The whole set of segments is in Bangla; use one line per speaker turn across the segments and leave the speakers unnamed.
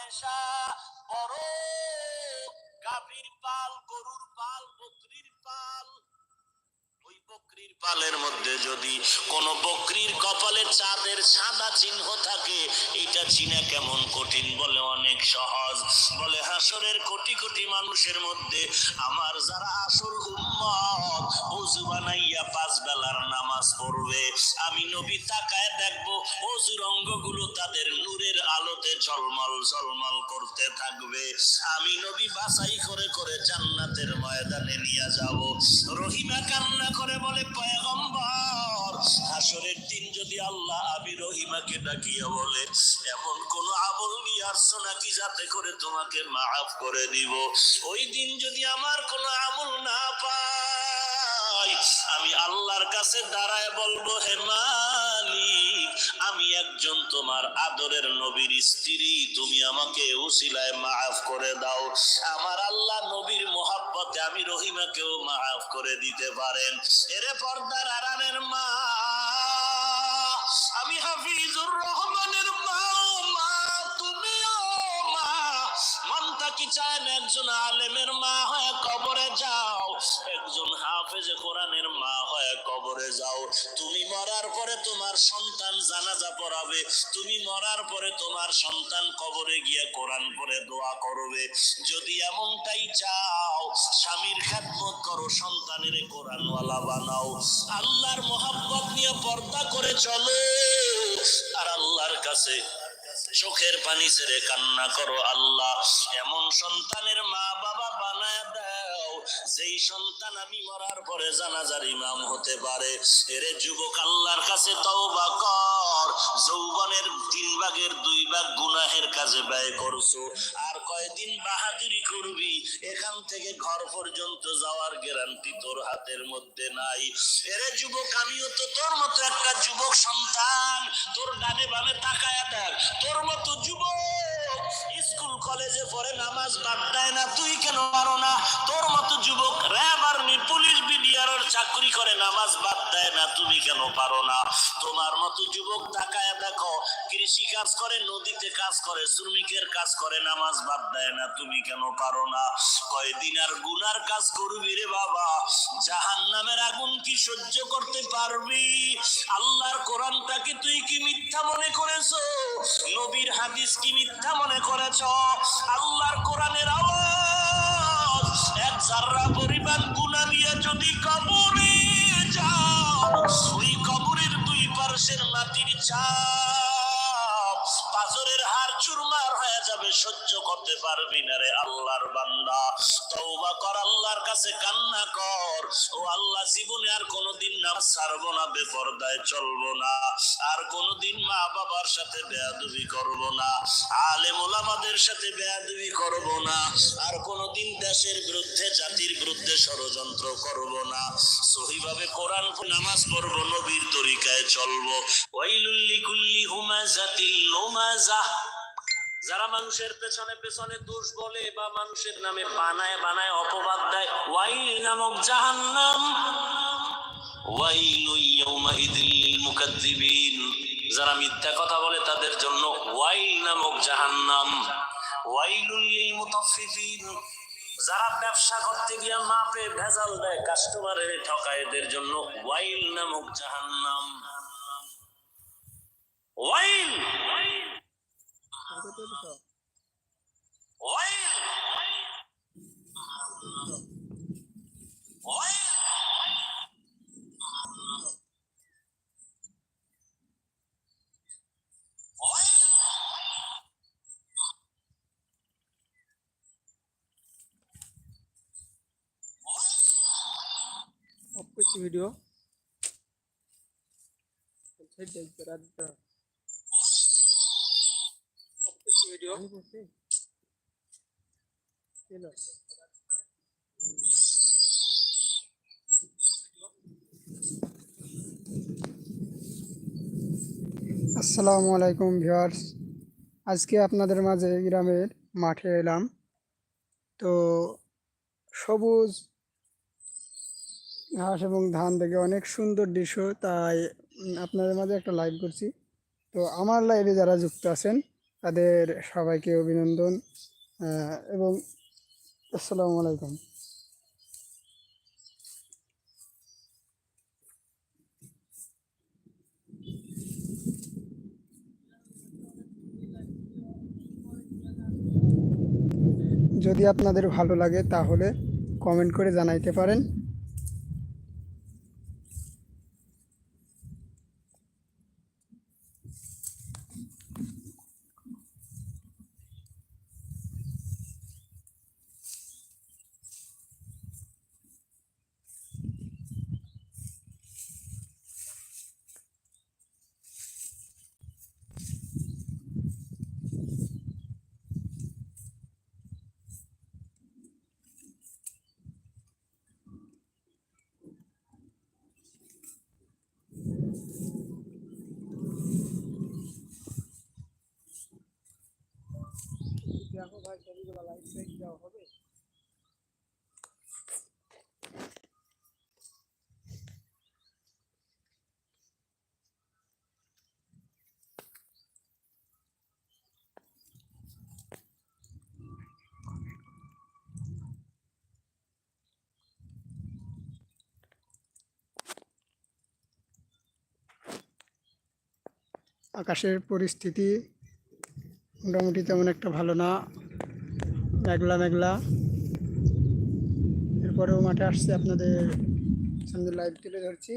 আয়েশা, বড় গাভীর পাল, গরুর পাল, বকরির পাল। ওই বকরির পালের মধ্যে যদি কোন বকরির কপালে চাঁদের সাদা চিহ্ন থাকে, এটা চিনা কেমন কঠিন বলে অনেক সহজ। বলে হাসরের কোটি কোটি মানুষের মধ্যে আমার যারা আসল উম্মত ওযু বানাইয়া পাঁচ বেলার নামাজ পড়বে। আমি নবী তাকায় দেখব, অজুর অঙ্গগুলো তাদের নূরের আলোতে ঝলমল ঝলমল করতে থাকবে। আমি নবী বাছাই করে করে জান্নাতের ময়দানে নিয়ে যাব। রহিমা কান্না করে বলে, পয়গম্বর, হাসরের দিন যদি আল্লাহ আবি রহিমাকে ডাকিয়া বলে, এমন কোন আমল নিয়ে আসছো নাকি যাতে করে তোমাকে মাফ করে দিব? ওই দিন যদি আমার কোন আমল না পাই আমি আল্লাহর কাছে দাঁড়ায় বলব, হে মালিক, আমি একজন তোমার আদরের নবীর স্ত্রী, তুমি আমাকে উসিলায় মাফ করে দাও। আমার আল্লাহ নবীর মোহাব্বতে আমি রহিমাকেও মাফ করে দিতে পারেন। এরে পর্দার আরানের মা, আমি হাফিজুর রহমানের মা মা তুমিও মা মনটা কি চায় না একজন আলেমের মা হয়ে, কবরে যাও। একজন হাফেজে কোরআনের মা হয়ে, কবরে যাও। তুমি মরার পরে তোমার সন্তান জানাজা পড়াবে। তুমি মরার পরে তোমার সন্তান কবরে গিয়ে কোরআন পড়ে দোয়া করবে। যদি এমনটাই চাও, স্বামীর খেদমত করো, সন্তানের কোরআনওয়ালা বানাও। আল্লাহর মোহাব্বত নিয়ে পর্দা করে চলো। আর আল্লাহর কাছে চোখের পানি ছেড়ে কান্না করো আল্লাহ। এমন সন্তানের মা বাবা যেই সন্তান আমি মরার পরে জানাজার ইমাম হতে পারে, এরে যুবক আল্লাহর কাছে তওবা কর। যৌবনের তিন ভাগের দুই ভাগ গুনাহের কাজে ব্যয় করছ। আর কয়দিন বাহাদুরি করবি? এখান থেকে ঘর পর্যন্ত যাওয়ার গ্যারান্টি তোর হাতের মধ্যে নাই। এরে যুবক, আমিও তো তোর মতো একটা যুবক সন্তান। তোর ডানে বামে তাকায়া দেখ। তোর মতো যুবক কলেজে পড়ে নামাজ বাদ দেয় না, তুই কেন পারো না? তোর মতো যুবক র্যাব আর্মি, পুলিশ বিডিআর চাকরি করে, নামাজ বাদ দেয় না, তুমি কেন পারো না? তোমার মতো যুবক তাকায় দেখো কৃষি কাজ করে, নদীতে কাজ করে, শ্রমিকের কাজ করে, নামাজ বাদ দেয় না, তুমি কেন পারো না? কয়দিন আর গুনার কাজ করবি রে বাবা? জাহান নামের আগুন কি সহ্য করতে পারবি? আল্লাহর কোরআনটাকে তুই কি মিথ্যা মনে করেছ? নবীর হাদিস কি মিথ্যা মনে করেছ? আল্লাহর কোরআনের আওয়াজ, এক জাররা পরিমাণ গুনা দিয়া যদি কবরে যাও ওই কবরের দুই পার্শ্বের লাতির চাপ পাথরের হাড় চুরমার হয়ে যাবে, সহ্য করতে পারবি না রে আল্লাহর বান্দা। তওবা কর, আল্লাহর কাছে কান্না কর। ও আল্লাহ, জীবনে আর কোনোদিন না ছাড়বো না, বেপরদায় চলবো না। আর কোনোদিন মা বাবার সাথে বেয়াদবি করব না। আলেম ওলামাদের সাথে বেয়াদবি করব না। আর কোনোদিন দেশের বিরুদ্ধে, জাতির বিরুদ্ধে ষড়যন্ত্র করব না। সহিভাবে কোরআন নামাজ পড়ব, নবীর তরিকায় চলবো। ওয়াইলুল্লি কুল্লি হুমাজাতিল লুমাজা যারা মানুষের পেছনে পেছনে দোষ বলে বা মানুষের নামে বানায় বানায় অপবাদ দেয়, ওয়াইল নামক জাহান্নাম যারা মিথ্যা কথা বলে তাদের জন্য ওয়াইল নামক জাহান্নাম। ওয়াইলুল মুতাফফিফিন। যারা ব্যবসা করতে গিয়ে মাপে ভেজাল দেয়, কাস্টমারের ঠকায়, এদের জন্য ওয়াইল নামক জাহান্নাম। ওয়াইল!
অফ করছি ভিডিও দেখতে রাত অফ আসসালামু আলাইকুম ভিউয়ার্স আজকে আপনাদের মাঝে গ্রামের মাঠে এলাম। তো সবুজ ঘাস এবং ধান দেখে অনেক সুন্দর দৃশ্য তাই আপনাদের মাঝে একটা লাইভ করছি। তো আমার লাইভে যারা যুক্ত আছেন তাদের সবাইকে অভিনন্দন এবং আসসালামু আলাইকুম। যদি আপনাদের ভালো লাগে তাহলে কমেন্ট করে জানাইতে পারেন। আকাশের পরিস্থিতি মোটামুটি তেমন একটা ভালো না। মেঘলা মেঘলা। এরপরেও মাঠে আসছে আপনাদের সামনে লাইভ তুলে ধরছি।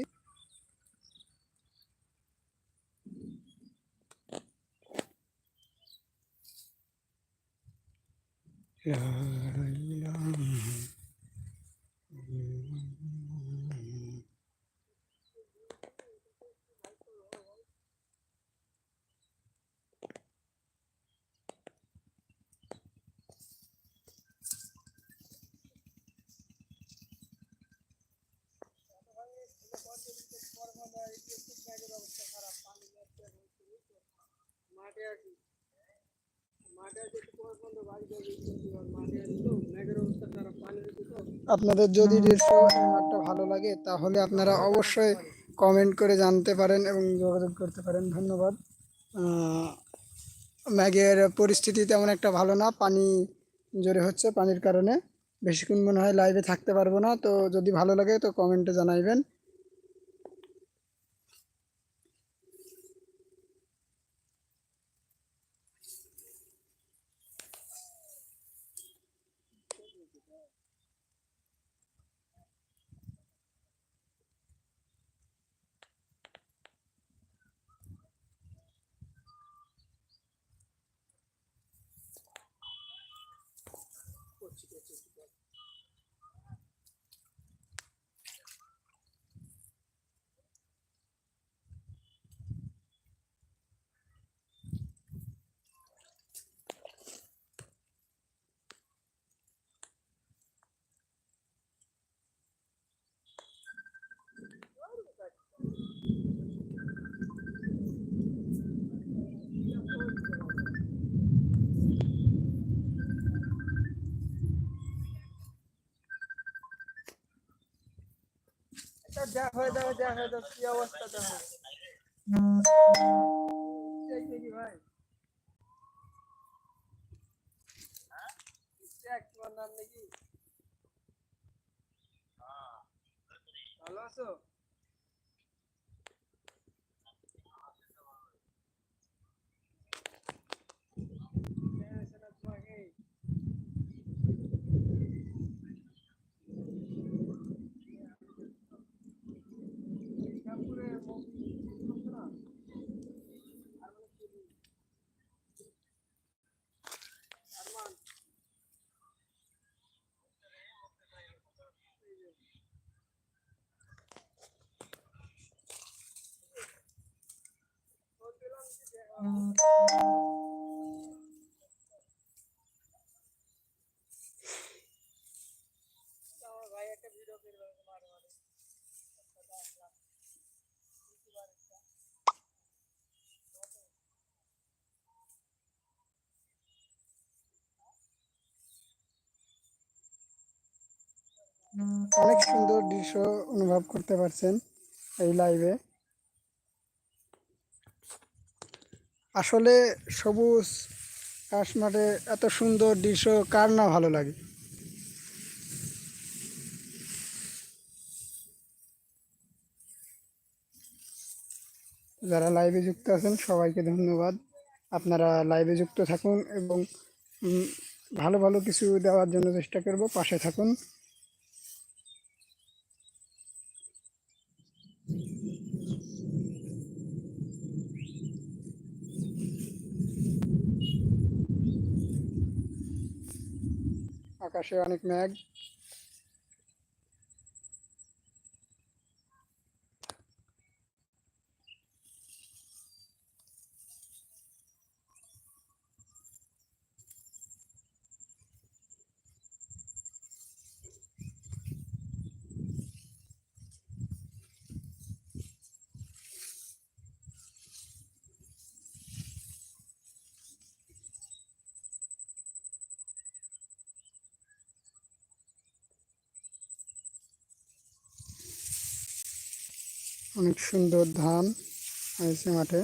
লা আপনাদের যদি মাঠটা ভালো লাগে, তাহলে আপনারা অবশ্যই কমেন্ট করে জানতে পারেন এবং যোগাযোগ করতে পারেন। ধন্যবাদ। ম্যাগের পরিস্থিতি তেমন একটা ভালো না, পানি জোরে হচ্ছে, পানির কারণে। বেশিক্ষণ মনে হয় লাইভে থাকতে পারব না, তো যদি ভালো লাগে, তো কমেন্টে জানাইবেন। she gets into bed. যা হয়ে দেখো যা হয়ে দাও কি অবস্থা দেখো ভাই? তোমার নাম নাকি? ভালো আছো? অনেক সুন্দর দৃশ্য অনুভব করতে পারছেন এই লাইভে আসলে সবুজ ঘাস মাঠে এত সুন্দর দৃশ্য, কার না ভালো লাগে? যারা লাইভে যুক্ত আছেন, সবাইকে ধন্যবাদ। আপনারা লাইভে যুক্ত থাকুন এবং ভালো ভালো কিছু দেওয়ার জন্য চেষ্টা করব। পাশে থাকুন। আকাশে অনেক মেঘ। অনেক সুন্দর ধান হয়েছে মাঠে।